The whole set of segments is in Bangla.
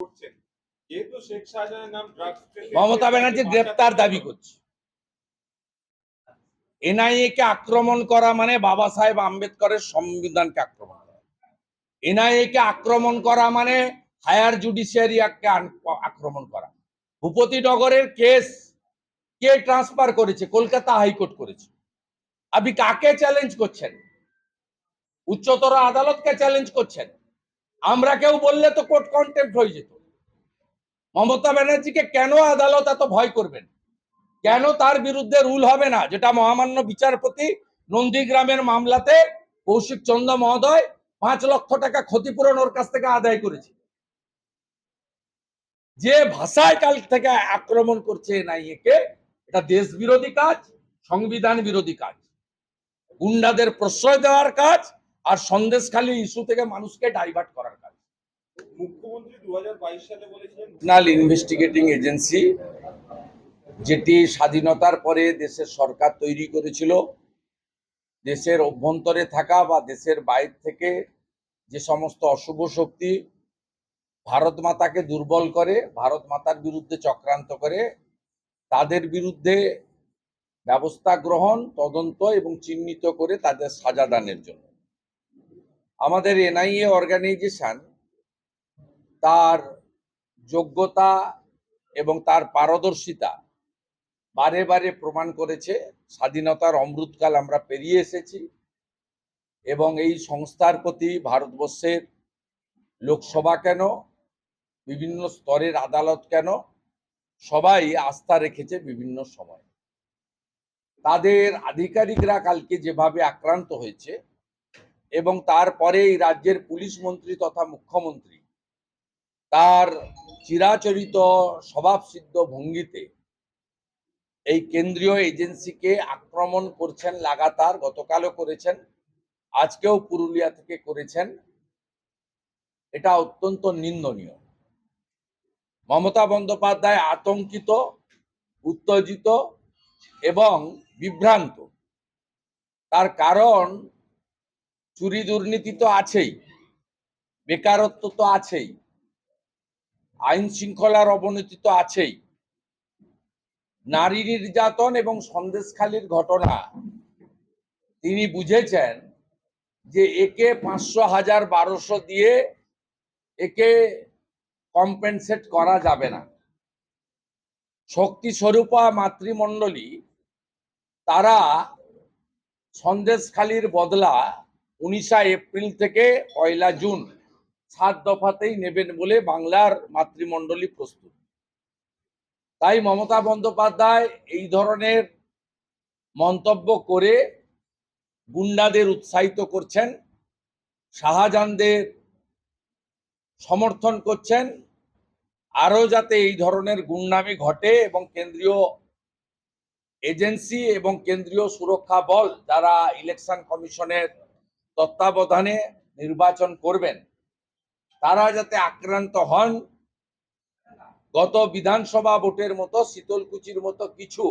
করছেন। যেহেতু শেখ শাহজাহানের নাম ড্রাগস মমতা ব্যানার্জি গ্রেপ্তার দাবি করছে। এনআইএ কে আক্রমণ করা মানে বাবা সাহেব আম্বেদকরের সংবিধানকে আক্রমণ করা। এনআইএ কে আক্রমণ করা মানে হায়ার জুডিশিয়ারি আক্রমণ করা। ভূপতিনগরের কেস কে ট্রান্সফার করেছে? কলকাতা হাইকোর্ট করেছে। আপনি কাকে চ্যালেঞ্জ করছেন? উচ্চতর আদালতকে চ্যালেঞ্জ করছেন? আমরা কেউ বললে তো কোর্ট কন্টেম্প হয়ে যেত। মমতা ব্যানার্জিকে কেন আদালত এত ভয় করবেন? কেন তার বিরুদ্ধে রুল হবে না? যেটা মহামান্য বিচারপতি নন্দীগ্রামের মামলাতে কৌশিক চন্দ্র মহোদয় পাঁচ লক্ষ টাকা ক্ষতিপূরণ ওর কাছ থেকে আদায় করেছে। যে ভাষায় কাল থেকে আক্রমণ করছে এনআইএ কে এটা দেশ বিরোধী কাজ, সংবিধান বিরোধী কাজ। গুন্ডাদের প্রশ্রয় দেওয়ার কাজ আর সন্দেশখালী ইস্যু থেকে মানুষকে ডাইভার্ট করার কাজ। মুখ্যমন্ত্রী দু সালে বলেছিলেন ন্যাশনাল ইনভেস্টিগেটিং এজেন্সি যেটি স্বাধীনতার পরে দেশের সরকার তৈরি করেছিল দেশের অভ্যন্তরে থাকা বা দেশের বাইরে থেকে যে সমস্ত অশুভ শক্তি ভারত মাতাকে দুর্বল করে ভারত মাতার বিরুদ্ধে চক্রান্ত করে তাদের বিরুদ্ধে ব্যবস্থা গ্রহণ তদন্ত এবং চিহ্নিত করে তাদের সাজা দানের জন্য। আমাদের এনআইএ অর্গানাইজেশন তার যোগ্যতা এবং তার পারদর্শিতা বারে বারে প্রমাণ করেছে। স্বাধীনতার অমৃতকাল আমরা পেরিয়ে এসেছি এবং এই সংস্থার প্রতি ভারতবর্ষের লোকসভা কেন, বিভিন্ন স্তরের আদালত কেন, সবাই আস্থা রেখেছে বিভিন্ন সময়। তাদের আধিকারিকরা কালকে যেভাবে আক্রান্ত হয়েছে এবং তারপরে এই রাজ্যের পুলিশ মন্ত্রী তথা মুখ্যমন্ত্রী তার চিরাচরিত স্বভাবসিদ্ধ ভঙ্গিতে এই কেন্দ্রীয় এজেন্সিকে আক্রমণ করছেন, লাগাতার গতকালও করেছেন, আজকেও পুরুলিয়া থেকে করেছেন। এটা অত্যন্ত নিন্দনীয়। মমতা বন্দ্যোপাধ্যায় আতঙ্কিত, উত্তেজিত এবং বিভ্রান্ত। তার কারণ চুরি দুর্নীতি তো আছেই, বেকারত্ব তো আছেই, আইন শৃঙ্খলার অবনতি তো আছেই। নারী নির্যাতন এবং সন্দেশখালির ঘটনা, তিনি বুঝেছেন যে একে পাঁচশো হাজার বারোশো দিয়ে একে কম্পেনসেট করা যাবে না। শক্তি স্বরূপা মাতৃমণ্ডলী, তারা সন্দেশখালির বদলা উনিশা এপ্রিল থেকে পয়লা জুন সাত দফাতেই নেবেন বলে বাংলার মাতৃমণ্ডলী প্রস্তুত। তাই মমতা বন্দ্যোপাধ্যায় এই ধরনের মন্তব্য করে গুন্ডাদের উৎসাহিত করছেন, শাহজাহানদের সমর্থন করছেন, আরও যাতে এই ধরনের গুন্ডামি ঘটে এবং কেন্দ্রীয় এজেন্সি এবং কেন্দ্রীয় সুরক্ষা বল যারা ইলেকশন কমিশনের তত্ত্বাবধানে নির্বাচন করবেন। তারা যাতে আক্রান্ত হন, গত বিধানসভা ভোটের মতো, শীতলকুচির মতো কিছু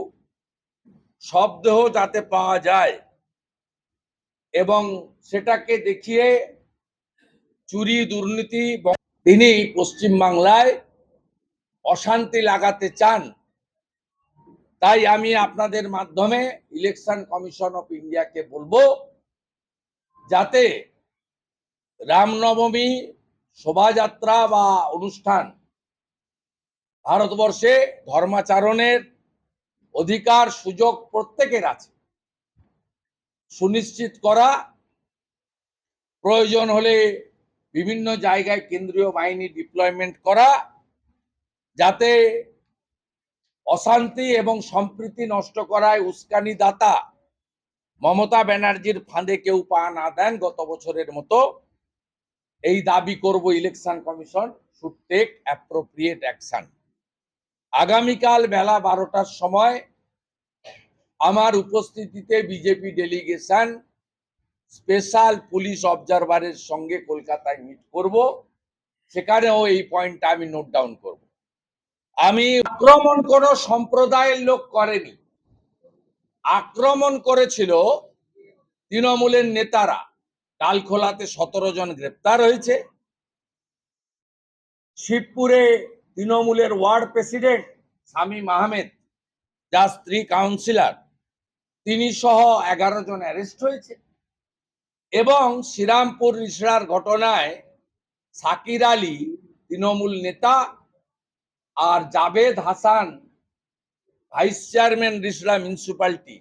শবদেহ যাতে পাওয়া যায় এবং সেটাকে দেখিয়ে চুরি, দুর্নীতি তিনি পশ্চিম বাংলায় অশান্তি লাগাতে চান। তাই আমি আপনাদের মাধ্যমে ইলেকশন কমিশন অফ ইন্ডিয়াকে বলব যাতে রামনবমী শোভাযাত্রা বা অনুষ্ঠান ভারতবর্ষে ধর্মাচরণের অধিকার, সুযোগ প্রত্যেকের আছে। সুনিশ্চিত করা, প্রয়োজন হলে বিভিন্ন জায়গায় কেন্দ্রীয় বাহিনী ডিপ্লয়মেন্ট করা, যাতে অশান্তি এবং সম্প্রীতি নষ্ট করায় উস্কানি দাতা মমতা ব্যানার্জির ফাঁদে কেউ পা না দেন, গত বছরের মতো এই দাবি করব election commission should take appropriate action আগামীকাল বেলা বারোটার সময় আমার উপস্থিতিতে বিজেপি ডেলিগেশন স্পেশাল পুলিশ অবজারভারের সঙ্গে কলকাতায় মিট করব। সেখানেও এই পয়েন্টটা আমি নোট ডাউন করব। আমি আক্রমণ কোন সম্প্রদায়ের লোক করেনি। আক্রমণ করেছিল তৃণমূলের নেতারা। ডালখোলাতে সতেরো জন গ্রেপ্তার হয়েছে। শিবপুরে তৃণমূলের ওয়ার্ড প্রেসিডেন্ট শামীম আহমেদ, যার স্ত্রী কাউন্সিলর, তিনি সহ এগারো জন অ্যারেস্ট হয়েছে। এবং শ্রীরামপুর রিসড়ার ঘটনায় সাকির আলী তৃণমূল নেতা আর Javed Hasan vice chairman Rishra municipality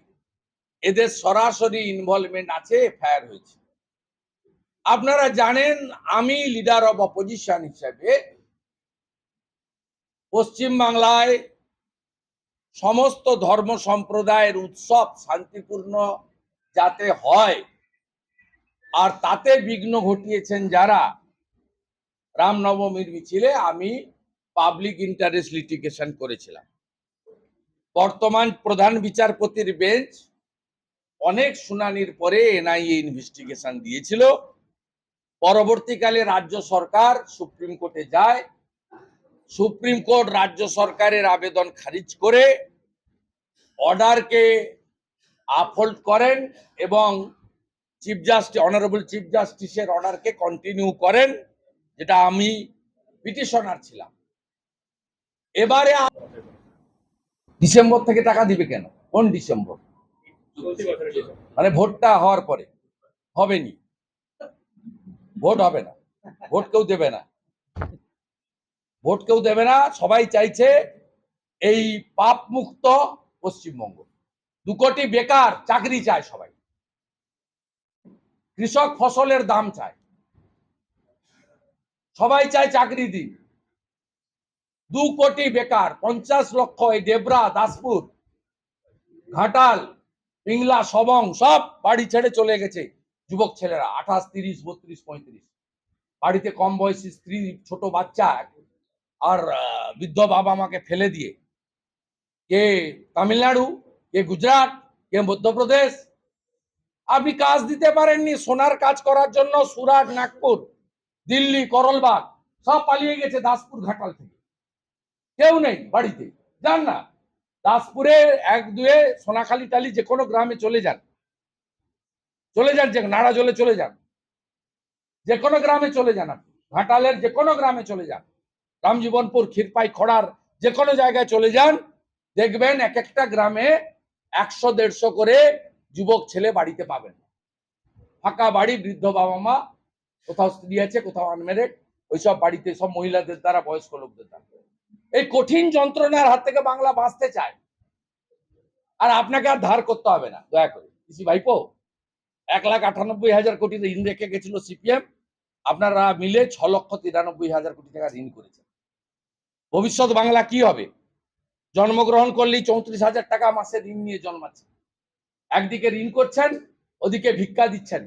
এদের সরাসরি ইনভলভমেন্ট আছে এফআইআর হয়েছে। আপনারা জানেন, আমি লিডার অব অপোজিশন হিসেবে পশ্চিম বাংলায় সমস্ত ধর্ম সম্প্রদায়ের উৎসব শান্তিপূর্ণ যাতে হয়, আর তাতে বিঘ্ন ঘটিয়েছেন যারা, রামনবমীর মিছিলে আমি পাবলিক ইন্টারেস্ট লিটিগেশন করেছিলাম। বর্তমান প্রধান বিচারপতির বেঞ্চ অনেক শুনানির পরে এনআইএ ইনভেস্টিগেশন দিয়েছিল। পরবর্তীকালে রাজ্য সরকার সুপ্রিম কোর্টে যায়। সুপ্রিম কোর্ট রাজ্য সরকারের আবেদন খারিজ করে অর্ডারকে আপহোল্ড করেন এবং চিফ জাস্টিস অনারেবল চিফ জাস্টিসের অর্ডারকে কন্টিনিউ করেন, যেটা আমি পিটিশনার ছিলাম। এবারে ডিসেম্বর থেকে টাকা দিবে কেন? কোন ডিসেম্বর? মানে ভোটটা হওয়ার পরে। হবেনি। ভোট হবে না। ভোট কেউ দেবে না। ভোট কেউ দেবে না। সবাই চাইছে এই পাপ মুক্ত পশ্চিমবঙ্গ। দু কোটি বেকার চাকরি চায় সবাই। কৃষক ফসলের দাম চায়। সবাই চায় চাকরি দিন দু কোটি বেকার, পঞ্চাশ লক্ষ এই দেবরা, দাসপুর, ঘাটাল, পিংলা, সবং, সব বাড়ি ছেড়ে চলে গেছে যুবক ছেলেরা, আঠাশ, তিরিশ, বত্রিশ, পঁয়ত্রিশ। বাড়িতে কম বয়সী স্ত্রী, ছোট বাচ্চা, আর বৃদ্ধ বাবা মাকে ফেলে দিয়ে। কে তামিলনাড়ু, কে গুজরাট, কে মধ্যপ্রদেশ। আপনি কাজ দিতে পারেননি সোনার কাজ করার জন্য, সুরাট, নাগপুর, দিল্লি, করলবাগ, সব পালিয়ে গেছে দাসপুর, ঘাটাল থেকে। কেউ নেই বাড়িতে, যান না। দাসপুরে এক দুয়ে সোনাখালি টালি যে কোনো গ্রামে চলে যান। চলে যান যে নাড়া জলে চলে যান। যে কোনো গ্রামে চলে যান আপনি। ঘাটালের যে কোনো গ্রামে চলে যান। রামজীবনপুর, ক্ষীরপাই, খড়ার যে কোনো জায়গায় চলে যান। দেখবেন এক একটা গ্রামে একশো, দেড়শো করে যুবক ছেলে বাড়িতে পাবেন। ফাঁকা বাড়ি, বৃদ্ধ বাবা মা, কোথাও স্ত্রী আছে, কোথাও আনমেরেড, ওইসব বাড়িতে সব মহিলাদের দ্বারা, বয়স্ক লোকদের দ্বারা। এই কঠিন যন্ত্রণার হাত থেকে বাংলা বাঁচতে চায়। আর আপনাকে আর ধার করতে হবে না, দয়া করে। পিসি ভাইপো, এক লাখ আটানব্বই হাজার কোটি ঋণ রেখে গেছিল সিপিএম। আপনারা মিলে ছ লক্ষ তিরানব্বই হাজার কোটি টাকা ঋণ করেছেন। ভবিষ্যৎ বাংলা কি হবে? জন্মগ্রহণ করলেই চৌত্রিশ হাজার টাকা মাসে ঋণ নিয়ে জন্মাচ্ছে। একদিকে ঋণ করছেন, ওদিকে ভিক্ষা দিচ্ছেন।